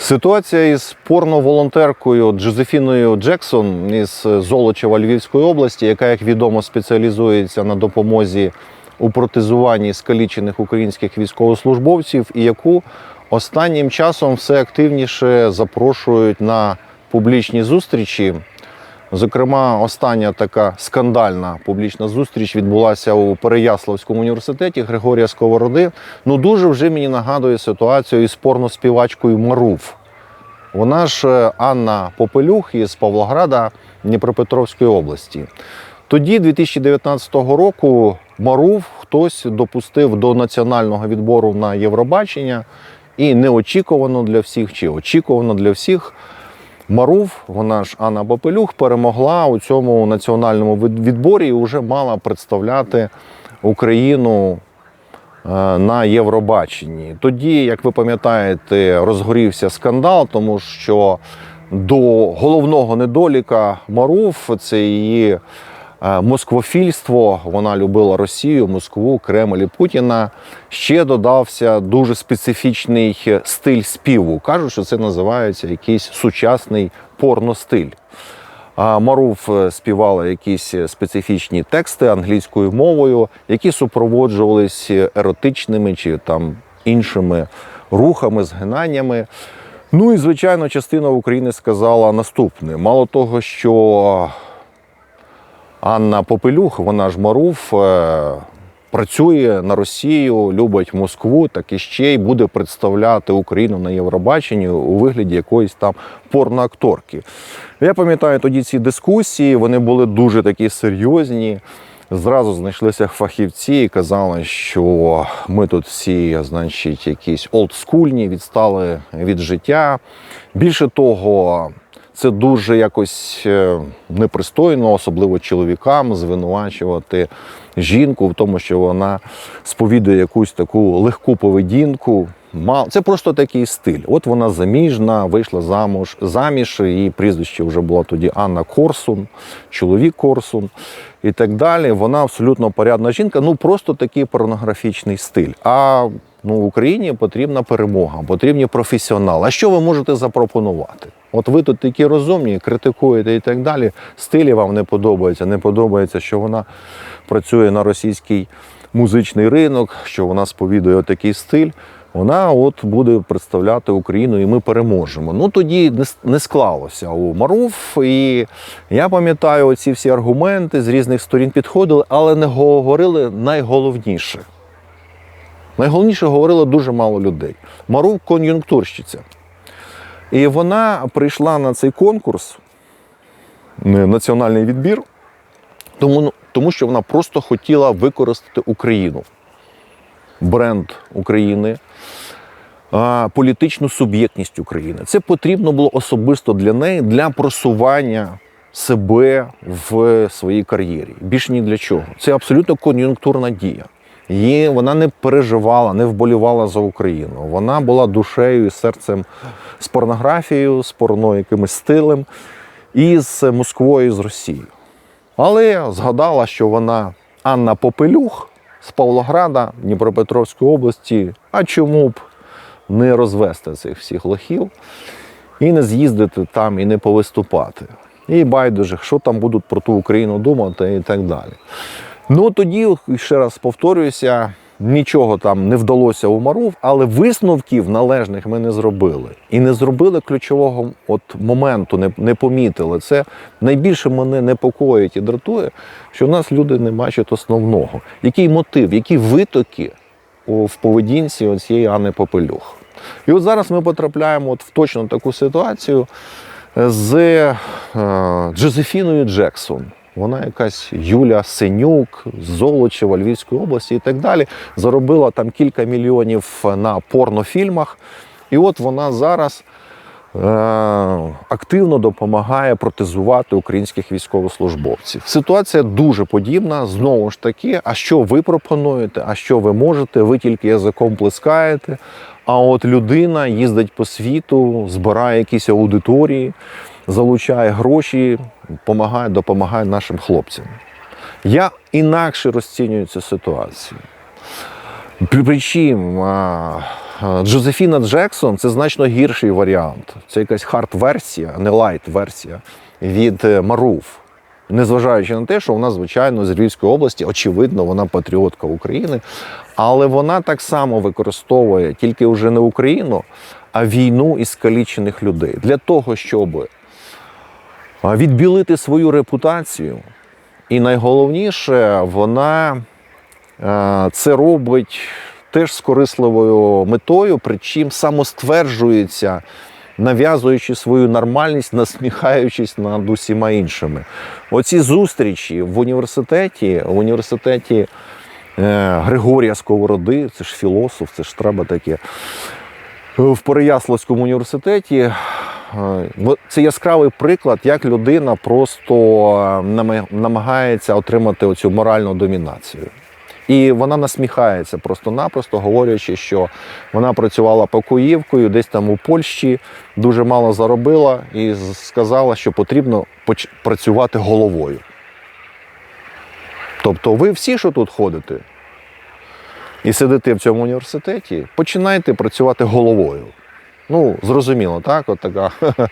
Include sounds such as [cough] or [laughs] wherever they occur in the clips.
Ситуація із порноволонтеркою Джозефіною Джексон із Золочева Львівської області, яка, як відомо, спеціалізується на допомозі у протезуванні скалічених українських військовослужбовців, і яку останнім часом все активніше запрошують на публічні зустрічі. Зокрема, остання така скандальна публічна зустріч відбулася у Переяславському університеті Григорія Сковороди. Ну дуже вже мені нагадує ситуацію із порноспівачкою Марув. Вона ж е, Анна Попелюх із Павлограда Дніпропетровської області. Тоді, 2019 року, Марув хтось допустив до національного відбору на Євробачення, і неочікувано для всіх, чи очікувано для всіх. Марув, вона ж Анна Бапелюх, перемогла у цьому національному відборі і вже мала представляти Україну е, на Євробаченні. Тоді, як ви пам'ятаєте, розгорівся скандал, тому що до головного недоліка Марув це її москвофільство. Вона любила Росію, Москву, Кремль і Путіна. Ще додався дуже специфічний стиль співу. Кажуть, що це називається якийсь сучасний порностиль. А Маруф е, співала якісь специфічні тексти англійською мовою, які супроводжувались еротичними чи там іншими рухами, згинаннями. Ну і звичайно, частина України сказала наступне: мало того, що Анна Попелюх, вона ж Маруф, е, працює на Росію, любить Москву, так і ще й буде представляти Україну на Євробаченні у вигляді якоїсь там порноакторки. Я пам'ятаю тоді ці дискусії, вони були дуже такі серйозні. Зразу знайшлися фахівці і казали, що ми тут всі, значить, якісь олдскульні, відстали від життя. Більше того, це дуже якось е, непристойно, особливо чоловікам, звинувачувати жінку в тому, що вона сповідує якусь таку легку поведінку. Це просто такий стиль. От вона заміжна, вийшла замуж, заміж, її прізвище вже було тоді Анна Корсун, чоловік Корсун і так далі. Вона абсолютно порядна жінка, ну просто такий порнографічний стиль. А ну, Україні потрібна перемога, потрібні професіонали. А що ви можете запропонувати? От ви тут такі розумні, критикуєте і так далі. Стилі вам не подобається. Не подобається, що вона працює на російський музичний ринок, що вона сповідує такий стиль. Вона от буде представляти Україну, і ми переможемо. Ну тоді не, склалося у Маруф. І я пам'ятаю, оці всі аргументи з різних сторін підходили, але не говорили найголовніше. Найголовніше говорило дуже мало людей. Маруф кон'юнктурщиця. І вона прийшла на цей конкурс, не, національний відбір, тому, ну, тому що вона просто хотіла використати Україну, бренд України, політичну суб'єктність України. Це потрібно було особисто для неї для просування себе в своїй кар'єрі. Більш ні для чого. Це абсолютно кон'юнктурна дія. Її, вона не переживала, не вболівала за Україну. Вона була душею і серцем з порнографією, з порно якимось стилем і з Москвою, і з Росією. Але згадала, що вона Анна Попелюх з Павлограда Дніпропетровської області. А чому б не розвести цих всіх лохів і не з'їздити там і не повиступати? І байдуже, що там будуть про ту Україну думати і так далі. Ну тоді, ще раз повторююся, нічого там не вдалося у Марув, але висновків належних ми не зробили. І не зробили ключового от моменту, не, не помітили. Це найбільше мене непокоїть і дратує, що в нас люди не бачать основного. Який мотив, які витоки в поведінці цієї Анни Попелюх. І от зараз ми потрапляємо от в точно таку ситуацію з е, Джозефіною Джексон. Вона якась Юля Синюк Золочева Львівської області і так далі. Заробила там кілька мільйонів на порнофільмах. І от вона зараз е, активно допомагає протезувати українських військовослужбовців. Ситуація дуже подібна. Знову ж таки, а що ви пропонуєте, а що ви можете? Ви тільки язиком плескаєте. А от людина їздить по світу, збирає якісь аудиторії, залучає гроші, допомагає, допомагає нашим хлопцям. Я інакше розцінюю цю ситуацію. При- Причому Джозефіна Джексон це значно гірший варіант. Це якась хард-версія, а не лайт-версія від е, Маруф. Незважаючи на те, що вона, звичайно, з Львівської області, очевидно, вона патріотка України, але вона так само використовує тільки вже не Україну, а війну із скалічених людей для того, щоб відбілити свою репутацію. І найголовніше, вона е, це робить теж з корисливою метою, причим самостверджується, нав'язуючи свою нормальність, насміхаючись над усіма іншими. Оці зустрічі в університеті, в університеті е, Григорія Сковороди, це ж філософ, це ж треба таке. В Переяславському університеті це яскравий приклад, як людина просто е, намагається отримати оцю моральну домінацію. І вона насміхається просто-напросто, говорячи, що вона працювала покоївкою десь там у Польщі, дуже мало заробила і сказала, що потрібно працювати головою. Тобто, ви всі, що тут ходите, і сидите в цьому університеті, починайте працювати головою. Ну, зрозуміло, так? От така [laughs]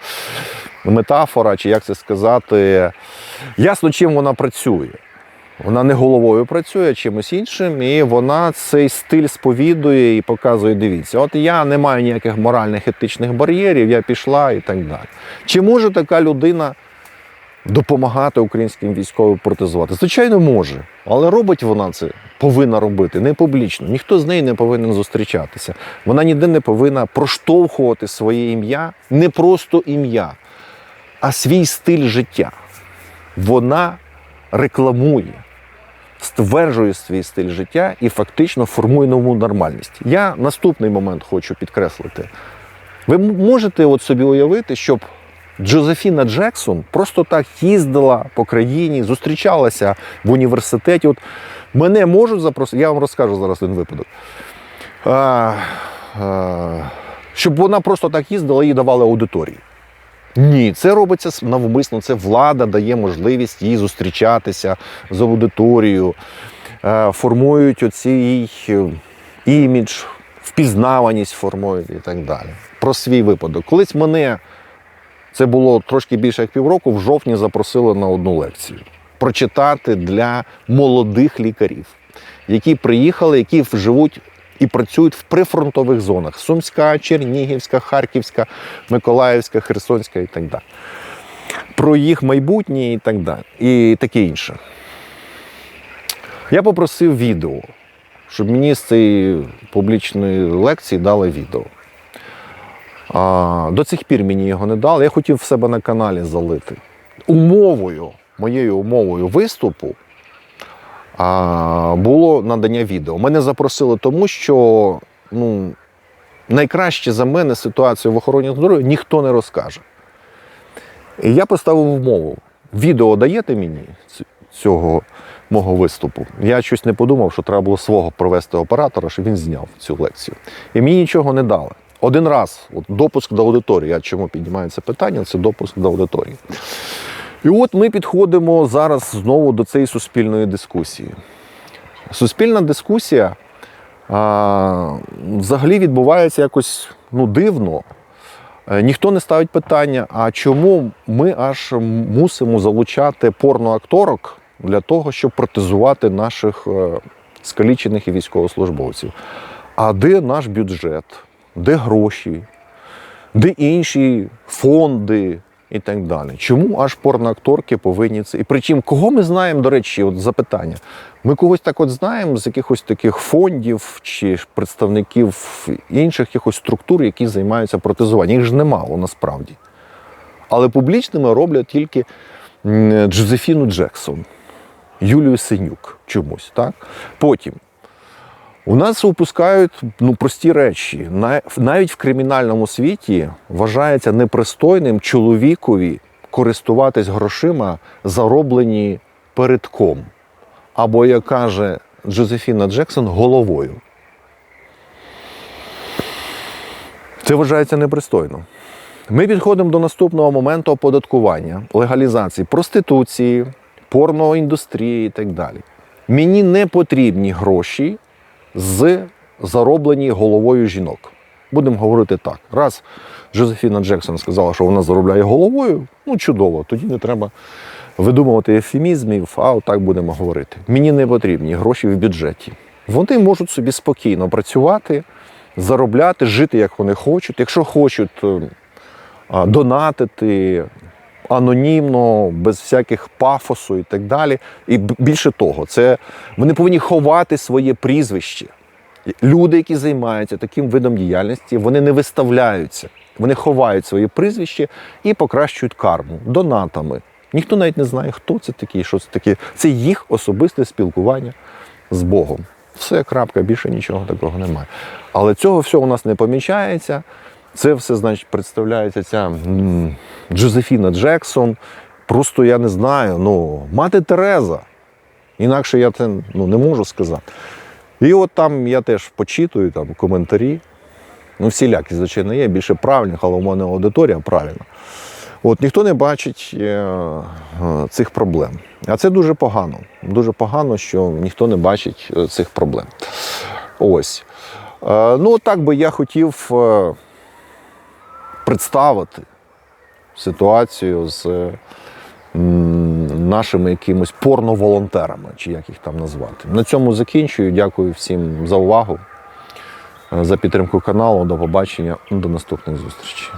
метафора, чи як це сказати. Ясно, чим вона працює. Вона не головою працює, а чимось іншим, і вона цей стиль сповідує і показує: дивіться, от я не маю ніяких моральних етичних бар'єрів, я пішла і так далі. Чи може така людина допомагати українським військовим протезувати? Звичайно, може, але робить вона це, повинна робити не публічно. Ніхто з нею не повинен зустрічатися. Вона ніде не повинна проштовхувати своє ім'я, не просто ім'я, а свій стиль життя. Вона рекламує, стверджує свій стиль життя і фактично формує нову нормальність. Я наступний момент хочу підкреслити. Ви можете от собі уявити, щоб Джозефіна Джексон просто так їздила по країні, зустрічалася в університеті. От мене можуть запросити, я вам розкажу зараз один випадок. А, а, щоб вона просто так їздила і давала аудиторії. Ні, це робиться навмисно. Це влада дає можливість їй зустрічатися з аудиторією, формують оцій е, імідж, впізнаваність формують і так далі. Про свій випадок. Колись мене це було трошки більше як півроку, в жовтні запросили на одну лекцію прочитати для молодих лікарів, які приїхали, які живуть і працюють в прифронтових зонах: Сумська, Чернігівська, Харківська, Миколаївська, Херсонська і так далі. Про їх майбутнє і так далі. І таке інше. Я попросив відео, щоб мені з цієї публічної лекції дали відео. А, до цих пір мені його не дали. Я хотів в себе на каналі залити. Умовою, моєю умовою виступу а, було надання відео. Мене запросили тому, що ну, найкраще за мене ситуацію в охороні здоров'я ніхто не розкаже. І я поставив умову: відео даєте мені цього мого виступу. Я щось не подумав, що треба було свого провести оператора, щоб він зняв цю лекцію. І мені нічого не дали. Один раз, от, допуск до аудиторії. Я чому піднімаю це питання? Це допуск до аудиторії. І от ми підходимо зараз знову до цієї суспільної дискусії. Суспільна дискусія а, взагалі відбувається якось ну, дивно. Е, Ніхто не ставить питання, а чому ми аж мусимо залучати порноакторок для того, щоб протезувати наших е, скалічених і військовослужбовців. А де наш бюджет, де гроші, де інші фонди і так далі? Чому аж порноакторки повинні це? І причому, кого ми знаємо, до речі, от запитання. Ми когось так от знаємо з якихось таких фондів чи представників інших якихось структур, які займаються протезуванням. Їх ж немало насправді. Але публічними роблять тільки Джозефіну Джексон, Юлію Синюк чомусь. Так? Потім у нас випускають ну, прості речі. Навіть в кримінальному світі вважається непристойним чоловікові користуватись грошима, зароблені передком. Або, як каже Джозефіна Джексон, головою. Це вважається непристойно. Ми підходимо до наступного моменту оподаткування, легалізації проституції, порноіндустрії і так далі. Мені не потрібні гроші з зароблені головою жінок. Будемо говорити так. Раз Жозефіна Джексон сказала, що вона заробляє головою, ну чудово, тоді не треба видумувати ефемізмів, а отак будемо говорити. Мені не потрібні гроші в бюджеті. Вони можуть собі спокійно працювати, заробляти, жити як вони хочуть. Якщо хочуть е, донатити анонімно, без всяких пафосу і так далі. І більше того, це вони повинні ховати своє прізвище. Люди, які займаються таким видом діяльності, вони не виставляються. Вони ховають своє прізвище і покращують карму донатами. Ніхто навіть не знає, хто це такий, що це таке. Це їх особисте спілкування з Богом. Все, крапка, більше нічого такого немає. Але цього всього у нас не помічається. Це все, значить, представляється ця Джозефіна Джексон. Просто я не знаю, ну, мати Тереза. Інакше я це ну, не можу сказати. І от там я теж почитую там, коментарі. Ну, всілякі, звичайно, є більше правильних, але у мене аудиторія правильна. От ніхто не бачить е, е, цих проблем. А це дуже погано. Дуже погано, що ніхто не бачить е, цих проблем. Ось. Е, ну, так би я хотів е, представити ситуацію з нашими якимось порноволонтерами, чи як їх там назвати. На цьому закінчую. Дякую всім за увагу, е, за підтримку каналу. До побачення, до наступних зустрічей.